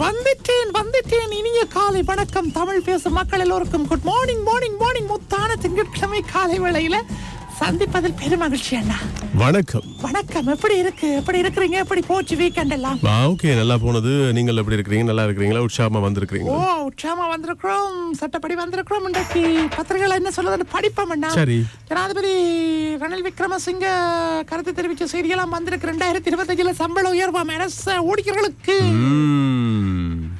வந்துட்டேன் வந்துட்டேன். இனிய காலை வணக்கம். தமிழ் பேசும் மக்கள் எல்லோருக்கும் குட் மார்னிங் மார்னிங் மார்னிங் முத்தான திங்கட்கிழமை காலை வேளையில சந்திப்பதில் பெரும் மகிழ்ச்சி அண்ணா. வணக்கம். வணக்கம். எப்படி இருக்கு? எப்படி இருக்கிறீங்க? எப்படி போச்சு வீக்கெண்ட் எல்லாம்? ஓகே நல்லா போனது. நீங்கள் எப்படி இருக்கிறீங்க? நல்லா இருக்கிறீங்களா? உற்சாகமா வந்திருக்கிறீங்க ஓ உற்சாகமா வந்திருக்கிறோம். சட்டப்படி வந்திருக்கிறோம் இன்றைக்கு. பத்திரிகைகள் என்ன சொல்லுதுன்னு படிப்போம் அண்ணா. சரி. ஜனாதிபதி ரணில் விக்ரமசிங்க கருத்து தெரிவிச்ச செய்தியெல்லாம் வந்திருக்கு. ரெண்டாயிரத்தி இருபத்தஞ்சுல சம்பள உயர்வாம் அரசு ஊழியர்களுக்கு.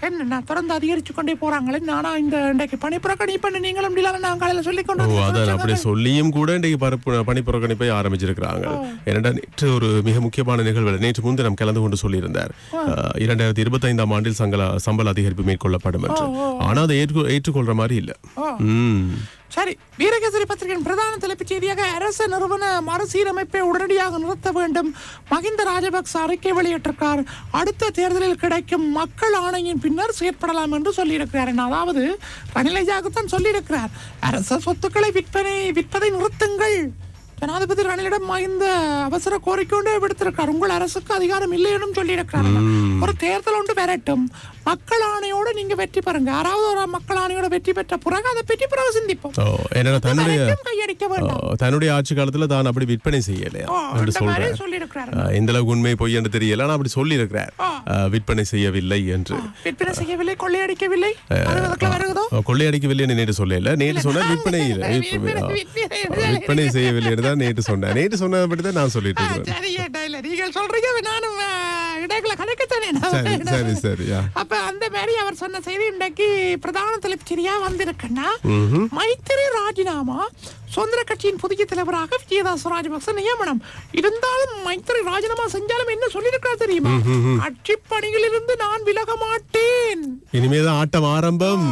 என்ன தொடர்ந்து அதிகரிச்சு கொண்டே போறாங்களே. நானா இந்த இன்றைக்கு பணிப்புறக்கணி பண்ண நீங்களும் நான் காலையில சொல்லி கொண்டு அதான் அப்படி சொல்லியும் கூட இன்றைக்கு பரப்பு பணி புறக்கணிப்பை ஆரம்பிச்சிருக்கிறாங்க. ஏனென்றா நேற்று ஒரு மிக முக்கியமான நிகழ்வு நேற்று முன்தினம் கலந்து கொண்டு சொல்லியிருந்தார். இரண்டாயிரத்தி இருபத்தைந்தாம் ஆண்டில் சங்கல சம்பள அதிகரிப்பு மேற்கொள்ளப்படும் என்று. ஆனா அதை ஏற்று ஏற்றுக்கொள்ற மாதிரி இல்ல. சரி வீரகேசரி பத்திரிகையின் பிரதான தலைப்புச் செய்தியாக அரசு நிறுவன மறுசீரமைப்பை உடனடியாக நிறுத்த வேண்டும். மகிந்த ராஜபக்ச அறிக்கை வெளியிட்டிருக்கார். அடுத்த தேர்தலில் கிடைக்கும் மக்கள் ஆணையின் பின்னர் செயற்படலாம் என்று சொல்லியிருக்கிறார் அதாவது ரணிலையாகத்தான் சொல்லியிருக்கிறார். அரச சொத்துக்களை விற்பனை விற்பதை நிறுத்துங்கள். ஜனாதிபதி ரணிலிடம் மகிந்த அவசர கோரிக்கை விடுத்திருக்கார் உங்கள் அரசுக்கு அதிகாரம் இல்லை என்றும் சொல்லியிருக்கிறார் ஒரு தேர்தல் ஒன்று வரட்டும். மக்கள் ஆணையோட நீங்க வெற்றி பெறுங்க. யாராவது ஒரு மக்கள் ஆணையோட வெற்றி பெற்ற பிறகு அதை பற்றி பிறகு சிந்திப்போம். தன்னுடைய கையடிக்க வேண்டாம். தன்னுடைய ஆட்சி காலத்துல தான் அப்படி விற்பனை செய்யலையா? என்று அஹ், எந்த அளவுக்கு உண்மை பொய் என்று தெரியல. அப்படி சொல்லி இருக்கிறார் விற்பனை செய்யவில்லை என்று. விற்பனை செய்யவில்லை கொள்ளையடிக்கவில்லை. கொள்ளையடிக்கவில்லை நேற்று சொல்லல. நேற்று சொன்னா விற்பனை. விற்பனை, செய்யவில்லை தான் நேற்று சொன்னேன். நேற்று சொன்னதை பற்றி தான் நான் சொல்லிட்டு இருக்கிறேன். நீங்கள் சொல்றீங்க நானும் இடைக்குள்ள கணக்குத்தானே சரி சரி அப்ப அந்த மாதிரி அவர் சொன்ன செய்தி இன்றைக்கு பிரதான தலைப்பு செய்தியா வந்திருக்குன்னா மைத்திரி ராஜினாமா சுதந்திர கட்சியின் புதிய தலைவராக விஜயதாஸ் ராஜபக்ச நியமனம். இருந்தாலும் மைத்திரி ராஜினாமா செஞ்சாலும் என்ன சொல்லியிருக்காரு தெரியுமா? கட்சி பணியிலிருந்து நான் விலக மாட்டேன். இனிமேதான் ஆட்டம் ஆரம்பம்.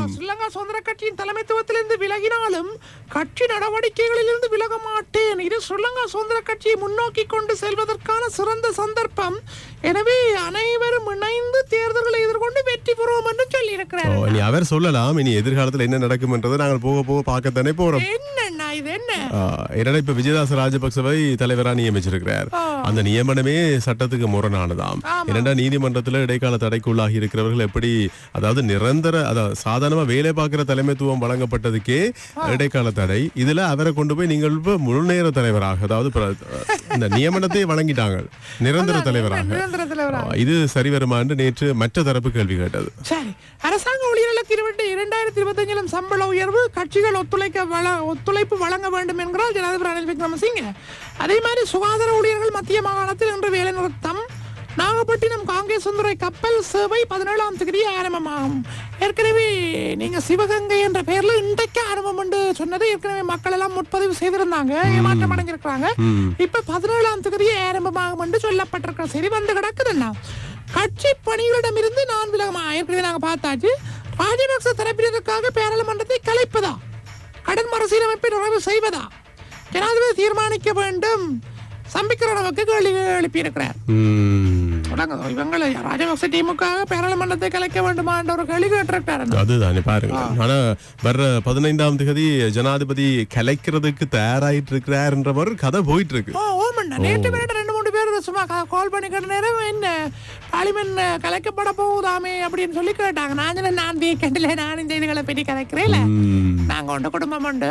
சுதந்திர கட்சியின் தலைமைத்துவத்திலிருந்து விலகினாலும் கட்சி நடவடிக்கைகளிலிருந்து விலக மாட்டேன். இது ஸ்ரீலங்கா சுதந்திர கட்சியை முன்னோக்கி கொண்டு செல்வதற்கான சிறந்த சந்தர்ப்பம். எனவே அனைவரும் இணைந்து தேர்தல்களை எதிர்கொண்டு வெற்றி பெறுவோம் என்று சொல்லி ஓ, இருக்கிறார் இனி அவர் சொல்லலாம். இனி எதிர்காலத்துல என்ன நடக்கும் என்றதை நாங்கள் போக போக பார்க்கத்தானே போறோம். என்ன என்னடா இப்ப விஜயதாச ராஜபக்சவை தலைவரா நியமிச்சிருக்கிறார். அந்த நியமனமே சட்டத்துக்கு முரணானதாம். என்னடா நீதிமன்றத்துல இடைக்கால தடைக்குள்ளாகி இருக்கிறவர்கள் எப்படி அதாவது நிரந்தர அதாவது சாதாரணமா வேலை பார்க்கிற தலைமைத்துவம் வழங்கப்பட்டதுக்கே இடைக்கால தடை. இதுல அவரை கொண்டு போய் நீங்கள் இப்ப முழுநேர தலைவராக அதாவது இந்த நியமனத்தை வழங்கிட்டாங்க. நிரந்தர தலைவராக. இது சரி வருமா என்று நேற்று மற்ற தரப்பு கேள்வி கேட்டது. அரசாங்க ஊழியர்களுக்கு இருபத்தி இரண்டாயிரத்தி இருபத்தஞ்சிலும் சம்பள உயர்வு கட்சிகள் ஒத்துழைக்க வள ஒத்துழைப்பு வழங்க வேண்டும் என்கிறார் ஜனாதிபதி ரணில் விக்ரமசிங்க. அதே மாதிரி சுகாதார ஊழியர்கள் மத்திய மாகாணத்தில் இன்று வேலை நிறுத்தம். நாகப்பட்டினம் காங்கேசுந்துறை கப்பல் சேவை பதினேழாம் தேதி ஆரம்பமாகும். ஏற்கனவே நீங்க சிவகங்கை என்ற பெயர்ல இன்றைக்கு ஆரம்பம் என்று சொன்னது ஏற்கனவே மக்கள் எல்லாம் முற்பதிவு செய்திருந்தாங்க. ஏமாற்றம் அடைஞ்சிருக்கிறாங்க. இப்ப பதினேழாம் தேதி ஆரம்பமாகும் என்று சொல்லப்பட்டிருக்கிற சரி வந்து கிடக்குதுன்னா. கட்சி பணிகளிடமிருந்து நான் விலகமா? ஏற்கனவே நாங்க பார்த்தாச்சு. ராஜபக்ச தரப்பினருக்காக பாராளுமன்றத்தை கலைப்பதா? கடன் மறுசீரமைப்பை நிறைவு செய்வதா? ஜனாதிபதி தீர்மானிக்க வேண்டும். சம்பிக்கிறவனுக்கு கேள்வி எழுப்பியிருக்கிறார். இவங்களை ராஜபக்ச டீமுக்காக பாராளுமன்றத்தை கலைக்க வேண்டுமா என்ற ஒரு கேள்வி கேட்டிருக்கிறார். அதுதானே பாருங்க. ஆனா வர்ற பதினைந்தாம் தேதி ஜனாதிபதி கலைக்கிறதுக்கு தயாராயிட்டு இருக்கிறார்ன்ற மாதிரி கதை போயிட்டு இருக்கு நேற்று சும்மா கால் பண்ணி கேட்ட நேரம் என்ன? பார்லிமெண்ட் கலைக்கப்பட போகுதாமே அப்படின்னு சொல்லி கேட்டாங்க. நான் சொன்னேன், நான் வீக்கெண்டில் நான் இந்த இதுகளை பற்றி கலைக்கிறேன் நாங்க உண்டு குடும்பம் உண்டு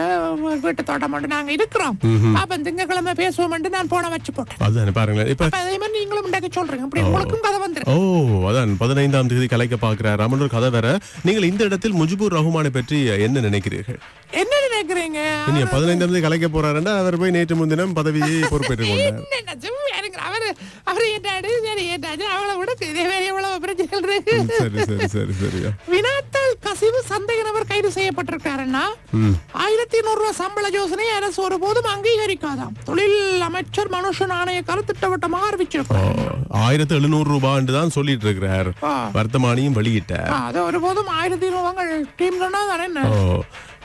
வீட்டு தோட்டம் உண்டு நாங்க இருக்கிறோம். அப்ப திங்கக்கிழமை பேசுவோம் நான் போன வச்சு போட்டேன். அதுதானே பாருங்களேன் இப்ப அதே மாதிரி நீங்களும் உண்டாக்க சொல்றீங்க. அப்படி உங்களுக்கும் கதை வந்துரு ஓ அதான். பதினைந்தாம் தேதி கலைக்க பார்க்கிறார் ஒரு கதை வேற. நீங்கள் இந்த இடத்தில் முஜிபுர் ரஹ்மானை பற்றி என்ன நினைக்கிறீர்கள்? என்ன நினைக்கிறீங்க? பதினைந்தாம் தேதி கலைக்க போறாருன்னா அவர் போய் நேற்று முன்தினம் பதவியை பொறுப்பேற்றுக் கொண்டார். அவரு அவரு ஏட்டாடு சரி ஏட்டாச்சு அவளை விட இதே வேற எவ்வளவு பிரச்சனை இருக்கு சரி சரி சரி சரியா வினாத்தாள் கசிவு சந்தேக நபர் கைது செய்யப்பட்டிருக்காருன்னா ஆயிரத்தி நூறு ரூபாய் சம்பள யோசனை அரசு ஒருபோதும் அங்கீகரிக்காதாம். தொழில் அமைச்சர் மனுஷன் ஆணையக்கார திட்டவட்டமாக அறிவிச்சிருக்காரு ஆயிரத்தி எழுநூறு ரூபான்னு தான் சொல்லிட்டு இருக்கிறார் வர்த்தமானியும் வெளியிட்டார் அது ஒருபோதும் ஆயிரத்தி நூறு டீம் தானே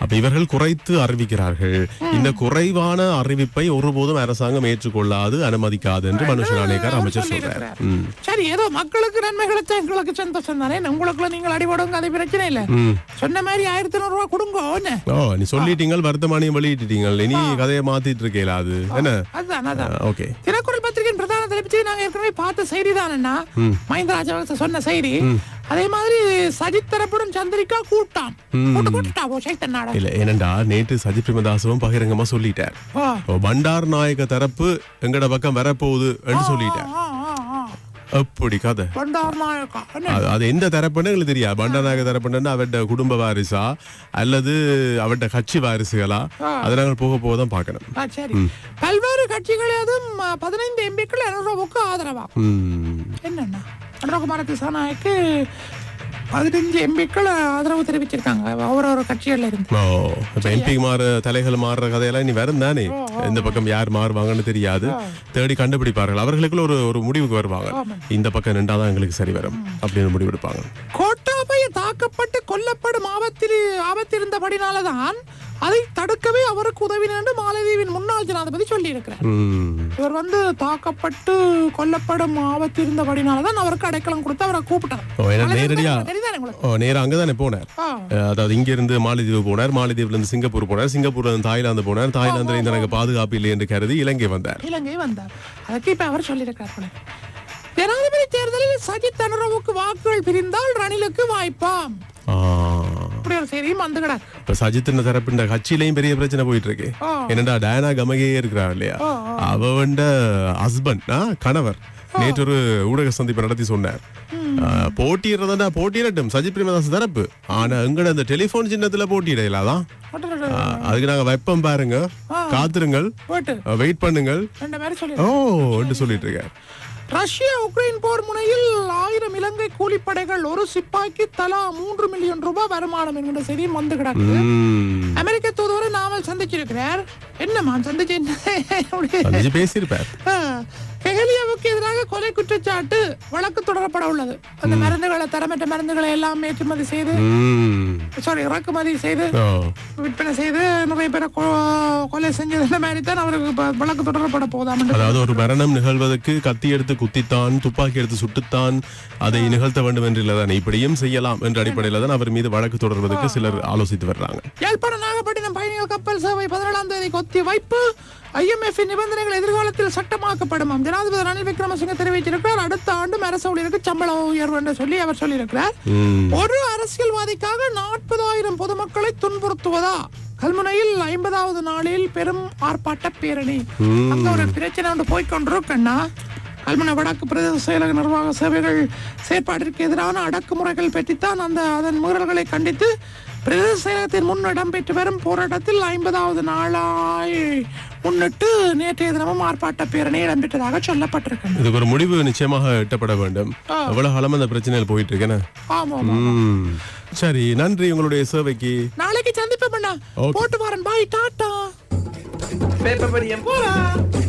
அப்ப இவர்கள் குறைத்து அறிவிக்கிறார்கள். இந்த குறைவான அறிவிப்பை ஒருபோதும் அரசாங்கம் ஏற்றுக்கொள்ளாது அனுமதிக்காது என்று மனுஷ நாணயக்கார் அமைச்சர் சொல்றார். சரி ஏதோ மக்களுக்கு நன்மை கிடைச்சா எங்களுக்கு சந்தோஷம் தானே? உங்களுக்குள்ள நீங்கள் அடிபடுங்க அது பிரச்சனை இல்ல. சொன்ன மாதிரி ஆயிரத்தி நூறு ரூபாய் கொடுங்க என்ன? ஓ நீ சொல்லிட்டீங்க வருத்தமானியம் வெளியிட்டீங்க இனி கதையை மாத்திட்டு இருக்கேல அது? என்ன? அதுதான் அதான் ஓகே. தினக்குரல் பத்திரிகையின் பிரதான தலைப்பிச்சு நாங்க ஏற்கனவே பார்த்த செய்தி தானேண்ணா மஹிந்த ராஜபக்ச சொன்ன செய்தி. அதே மாதிரி சஜித் தரப்புடன் சந்திரிகா கூட்டாம். இல்ல ஏனண்டா நேற்று சஜித் பிரேமதாசவும் பகிரங்கமா சொல்லிட்டார். பண்டார் நாயக தரப்பு எங்கட பக்கம் வரப்போகுது என்று சொல்லிட்டார். ஆ. அப்படி கதை. அது- எந்த தரப்புன்னு எங்களுக்கு தெரியாது. பண்டாநாயக தரப்புன்னு அவட குடும்ப வாரிசா அல்லது அவட கட்சி வாரிசுகளா? அதை நாங்கள் போக போக தான் பார்க்கணும். பல்வேறு கட்சிகளதும் பதினைந்து எம்பிக்கள் அனுரவுக்கு ஆதரவா. என்னன்னா? அனுரகுமார திசாநாயக்கு பதினஞ்சு எம்பிக்கள் ஆதரவு தெரிவிச்சிருக்காங்க. ஒவ்வொரு கட்சிகள்ல இருந்து. ஓ இப்ப எம்பி மாற தலைகள் மாறுற கதையெல்லாம் இனி வரும் தானே? இந்த பக்கம் யார் மாறுவாங்கன்னு தெரியாது. தேடி கண்டுபிடிப்பார்கள். அவர்களுக்குள்ள ஒரு ஒரு முடிவுக்கு வருவாங்க. இந்த பக்கம் நின்றாதான் எங்களுக்கு சரி வரும் அப்படின்னு முடிவெடுப்பாங்க கோட்டாபய தாக்கப்பட்டு கொல்லப்படும் ஆபத்தில் ஆபத்திருந்தபடினாலதான் அதை தடுக்கவே அவருக்கு உதவினார் என்று மாலதீவின் முன்னாள் ஜனாதிபதி சொல்லியிருக்கிறார். இவர் வந்து தாக்கப்பட்டு கொல்லப்படும் ஆபத்திருந்தபடினாலதான் அவருக்கு அடைக்கலம் கொடுத்து அவரை கூப்பிட்டார். நேரா அங்கதானே போனார். அதாவது இங்க இருந்து மாலத்தீவு போனார் மாலத்தீவுல இருந்து சிங்கப்பூர் போனார் சிங்கப்பூர்ல இருந்து தாய்லாந்து போனார் தாய்லாந்துல இருந்து எனக்கு பாதுகாப்பு இல்லை என்று கருதி இலங்கை வந்தார். இலங்கை வந்தார். அதுக்கு இப்ப அவர் சொல்லியிருக்கார். ஜனாதிபதி தேர்தலில் சஜித் அனுரவுக்கு வாக்குகள் பிரிந்தால் ரணிலுக்கு வாய்ப்பாம் ஆ. இப்படி ஒரு இப்ப தரப்பு இந்த கட்சியிலையும் பெரிய பிரச்சனை போயிட்டு இருக்கு. என்னடா டயனா கமகே இருக்கிறார் இல்லையா? அவண்ட ஹஸ்பண்ட் கணவர். நேற்று ஒரு ஊடக சந்திப்பு நடத்தி சொன்னார். ஆ, போட்டியிடுறதா போட்டியிடட்டும். சஜித் பிரேமதாஸ் தரப்பு. ஆனா எங்கட அந்த டெலிபோன் சின்னத்துல போட்டியிடலாதான் அதுக்கு நாங்க வெப்பம் பாருங்க. காத்திருங்கள். வெயிட் பண்ணுங்கள். ஓ சொல்லிட்டு இருக்கார் ரஷ்யா உக்ரைன் போர் முனையில் ஆயிரம் இலங்கை கூலிப்படைகள் ஒரு சிப்பாய்க்கு தலா மூன்று மில்லியன் ரூபாய் வருமானம் என்கிற செய்தியும் வந்து கிடக்கு. அமெரிக்க தூதுவரை நாமல் சந்திச்சிருக்கிறார். என்னம்மா சந்திச்சு என்ன? அப்படி- சந்திச்சு பேசியிருப்பார். ஆ, கெஹலியாவுக்கு எதிராக கொலை குற்றச்சாட்டு வழக்கு தொடரப்பட உள்ளது. அந்த மருந்துகளை தரமற்ற மருந்துகளை எல்லாம் ஏற்றுமதி செய்து. சாரி இறக்குமதி செய்து. விற்பனை செய்து நிறைய பேரை கொலை செஞ்சது மாதிரி தான் அவருக்கு வழக்கு தொடரப்பட போதாம் அதாவது ஒரு மரணம் நிகழ்வதற்கு கத்தி எடுத்து குத்தித்தான் துப்பாக்கி எடுத்து சுட்டுத்தான் அதை நிகழ்த்த வேண்டும் என்று இல்லதான் இப்படியும் செய்யலாம் என்ற அடிப்படையில் தான் அவர் மீது வழக்கு தொடர்வதற்கு சிலர் ஆலோசித்து வர்றாங்க. யாழ்ப்பாணம் நாகப்பட்டினம் பயணிகள் கப்பல் சேவை பதினேழாம் தேதி ஒத்தி வைப்பு. ஐஎம்எஃப் நிபந்தனைகள் எதிர்காலத்தில் சட்டமாக்கப்படுமாம் ஜனாதிபதி ரணில் விக்ரமசிங்க தெரிவிச்சிருக்கிறார் அடுத்த ஆண்டு அரசு ஊழியருக்கு சம்பள உயர்வு என்று சொல்லி அவர் சொல்லியிருக்கிறார். ஒரு அரசியல்வாதிக்காக நாற்பதாயிரம் பொதுமக்களை துன்புறுத்துவதா? கல்முனையில் ஐம்பதாவது நாளில் பெரும் ஆர்ப்பாட்ட பேரணி. அங்க ஒரு பிரச்சனை ஒன்று போய்கொண்டிருக்கண்ணா கல்முனை வடக்கு பிரதேச செயலக நிர்வாக சேவைகள் செயற்பாட்டிற்கு எதிரான அடக்குமுறைகள் பற்றித்தான் அந்த அதன் மீறல்களை கண்டித்து பிரதேச செயலகத்தின் முன் இடம்பெற்று வரும் போராட்டத்தில் ஐம்பதாவது நாளாய் முன்னிட்டு நேற்றைய தினமும் ஆர்ப்பாட்ட பேரணி இடம்பெற்றதாக சொல்லப்பட்டிருக்கின்றன இதுக்கு ஒரு முடிவு நிச்சயமாக எட்டப்பட வேண்டும். எவ்வளவு காலம் அந்த பிரச்சனையில் போயிட்டு இருக்கேன்னு ஆமாம். சரி நன்றி உங்களுடைய சேவைக்கு. நாளைக்கு சந்திப்போம். போட்டு வரேன் பாய் டாட்டா. பேப்பர் படியம் போறேன்